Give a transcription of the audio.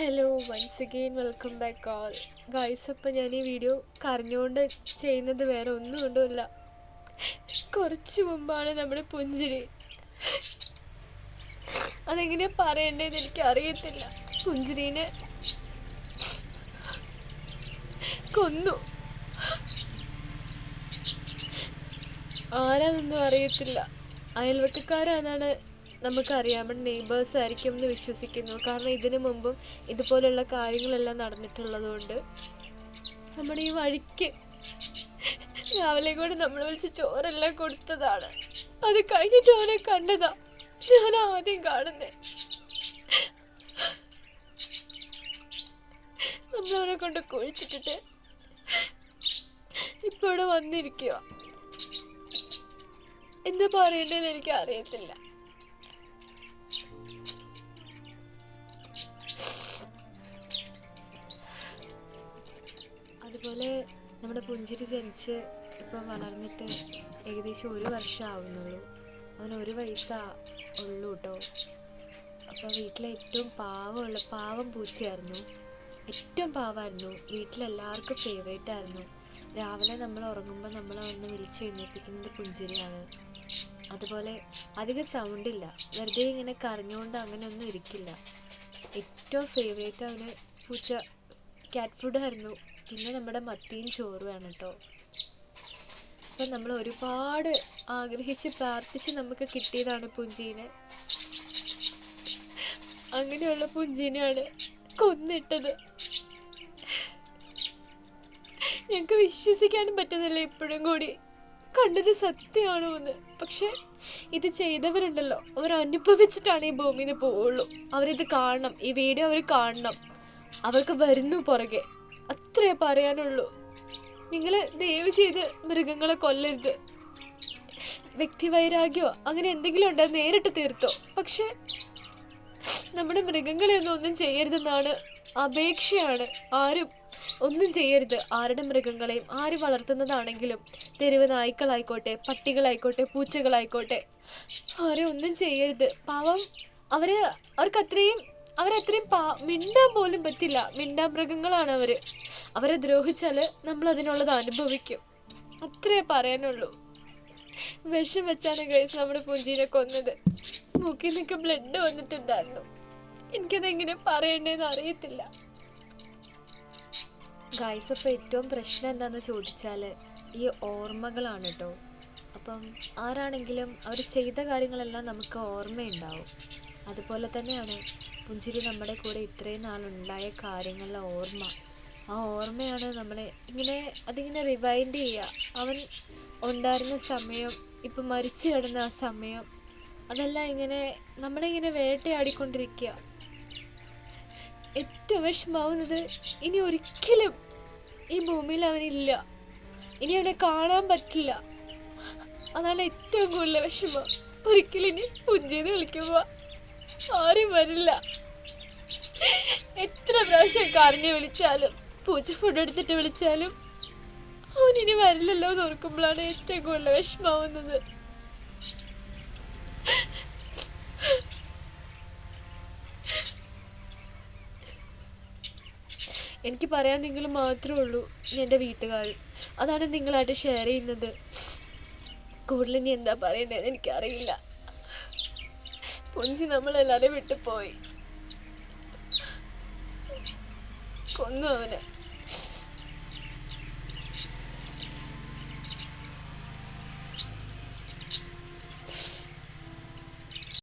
Hello once again welcome back all guys അപ്പം ഞാൻ ഈ വീഡിയോ കരഞ്ഞുകൊണ്ട് ചെയ്യുന്നത് വേറെ ഒന്നും കൊണ്ടുമില്ല കുറച്ച് മുമ്പാണ് നമ്മുടെ പുഞ്ചിരി. അതെങ്ങനെയാ പറയണ്ടേന്ന് എനിക്ക് അറിയത്തില്ല പുഞ്ചിരീനെ കൊന്നു. ആരാന്നൊന്നും അറിയത്തില്ല. അയൽവക്കക്കാരാണെന്നാണ് നമുക്കറിയാം നെയ്ബേഴ്സ് ആയിരിക്കും എന്ന് വിശ്വസിക്കുന്നു. കാരണം ഇതിനു മുമ്പും ഇതുപോലുള്ള കാര്യങ്ങളെല്ലാം നടന്നിട്ടുള്ളതുകൊണ്ട് നമ്മുടെ ഈ വഴിക്ക് രാവിലെ കൂടെ നമ്മൾ വിളിച്ച് ചോറെല്ലാം കൊടുത്തതാണ്. അത് കഴിഞ്ഞിട്ട് അവനെ കണ്ടതാ. ഞാൻ ആദ്യം കാണുന്നേ. നമ്മളവനെ കൊണ്ട് കുഴിച്ചിട്ടിട്ട് ഇപ്പൊ ഇവിടെ വന്നിരിക്കുക എന്താ പറയണ്ടെന്ന് എനിക്ക് അറിയത്തില്ല അതുപോലെ നമ്മുടെ പുഞ്ചിരി ജനിച്ച് ഇപ്പം വളർന്നിട്ട് ഏകദേശം ഒരു വർഷം ആവുന്നുള്ളൂ. അവൻ ഒരു വയസ്സാ ഉള്ളൂ കേട്ടോ. അപ്പോൾ വീട്ടിലെ ഏറ്റവും പാവമുള്ള പാവം പൂച്ചയായിരുന്നു. ഏറ്റവും പാവമായിരുന്നു വീട്ടിലെല്ലാവർക്കും ഫേവറേറ്റ് ആയിരുന്നു. രാവിലെ നമ്മൾ ഉറങ്ങുമ്പോൾ നമ്മളെ വന്ന് വിളിച്ച് എഴുന്നേൽപ്പിക്കുന്നത് പുഞ്ചിരിയാണ്. അതുപോലെ അധികം സൗണ്ടില്ല വെറുതെ ഇങ്ങനെ കറിഞ്ഞുകൊണ്ട് അങ്ങനെ ഒന്നും ഇരിക്കില്ല. ഏറ്റവും ഫേവറേറ്റ് അവന് പൂച്ച. ക്യാറ്റ് ഫുഡായിരുന്നു പിന്നെ നമ്മുടെ മത്തിയും ചോറുമാണ് കേട്ടോ അപ്പം നമ്മൾ ഒരുപാട് ആഗ്രഹിച്ച് പ്രാർത്ഥിച്ച് നമുക്ക് കിട്ടിയതാണ് പുഞ്ചീനെ. അങ്ങനെയുള്ള പുഞ്ചീനെയാണ് കൊന്നിട്ടത്. ഞങ്ങൾക്ക് വിശ്വസിക്കാനും പറ്റുന്നില്ല ഇപ്പോഴും കൂടി. കണ്ടത് സത്യമാണോ എന്ന് പക്ഷെ ഇത് ചെയ്തവരുണ്ടല്ലോ. അവർ അനുഭവിച്ചിട്ടാണ് ഈ ഭൂമിയിൽ നിന്ന് പോവുള്ളൂ. അവരിത് കാണണം. ഈ വീഡിയോ അവർ കാണണം. അവർക്ക് വരുന്നു പുറകെ. അത്രേ പറയാനുള്ളൂ. നിങ്ങൾ ദയവ് ചെയ്ത് മൃഗങ്ങളെ കൊല്ലരുത്. വ്യക്തിവൈരാഗ്യമോ അങ്ങനെ എന്തെങ്കിലും ഉണ്ടോ നേരിട്ട് തീർത്തോ. പക്ഷെ നമ്മുടെ മൃഗങ്ങളെ ഒന്നും ഒന്നും ചെയ്യരുതെന്നാണ് അപേക്ഷയാണ്. ആരും ഒന്നും ചെയ്യരുത്. ആരുടെ മൃഗങ്ങളെയും ആര് വളർത്തുന്നതാണെങ്കിലും തെരുവ് നായ്ക്കളായിക്കോട്ടെ പട്ടികളായിക്കോട്ടെ പൂച്ചകളായിക്കോട്ടെ ആരും ഒന്നും ചെയ്യരുത്. പാവം അവർ അവർക്ക് അത്രയും അവരത്രയും പാ മിണ്ടാൻ പോലും പറ്റില്ല. മിണ്ടാ മൃഗങ്ങളാണ് അവർ. അവരെ ദ്രോഹിച്ചാൽ നമ്മൾ അതിനുള്ളത് അനുഭവിക്കും. അത്രേ പറയാനുള്ളൂ. വിഷം വെച്ചാണ് ഗൈസ് നമ്മുടെ പുഞ്ചീനെ കൊന്നത്. മൂക്കിൽ നിന്നൊക്കെ ബ്ലഡ് വന്നിട്ടുണ്ടായിരുന്നു. എനിക്കതെങ്ങനെ പറയണ്ടേന്ന് അറിയത്തില്ല. ഗൈസ് അപ്പോൾ ഏറ്റവും പ്രശ്നം എന്താണെന്ന് ചോദിച്ചാൽ ഈ ഓർമ്മകളാണ് കേട്ടോ അപ്പം ആരാണെങ്കിലും അവർ ചെയ്ത കാര്യങ്ങളെല്ലാം നമുക്ക് ഓർമ്മയുണ്ടാവും. അതുപോലെ തന്നെയാണ് പുഞ്ചിരി നമ്മുടെ കൂടെ ഇത്രയും നാളുണ്ടായ കാര്യങ്ങളിലെ ഓർമ്മ. ആ ഓർമ്മയാണ് നമ്മളെ ഇങ്ങനെ അതിങ്ങനെ റിവൈൻഡ് ചെയ്യുക. അവൻ ഉണ്ടായിരുന്ന സമയം ഇപ്പം മരിച്ചു കിടന്ന ആ സമയം അതെല്ലാം ഇങ്ങനെ നമ്മളിങ്ങനെ വേട്ടയാടിക്കൊണ്ടിരിക്കുക. ഏറ്റവും വിഷമാവുന്നത് ഇനി ഒരിക്കലും ഈ ഭൂമിയിൽ അവനില്ല. ഇനി അവനെ കാണാൻ പറ്റില്ല. അതാണ് ഏറ്റവും കൂടുതൽ വിഷമം. ഒരിക്കലും ഇനി പുഞ്ചെന്ന് വിളിക്കുമ്പോ ആരും വരില്ല. എത്ര പ്രാവശ്യം കരഞ്ഞ് വിളിച്ചാലും പൂച്ച ഫുഡ് എടുത്തിട്ട് വിളിച്ചാലും അവനിനി വരില്ലല്ലോ എന്ന് ഓർക്കുമ്പോഴാണ് ഏറ്റവും കൂടുതൽ വിഷമാവുന്നത് എനിക്ക് പറയാൻ നിങ്ങൾ മാത്രമേ ഉള്ളൂ എന്റെ വീട്ടുകാർ അതാണ് നിങ്ങളായിട്ട് ഷെയർ ചെയ്യുന്നത്. കൂടുതൽ ഇനി എന്താ പറയേണ്ടതെന്ന് എനിക്കറിയില്ല. പൊഞ്ചി നമ്മളെല്ലാവരും വിട്ടുപോയി. കൊന്നു അവനെ.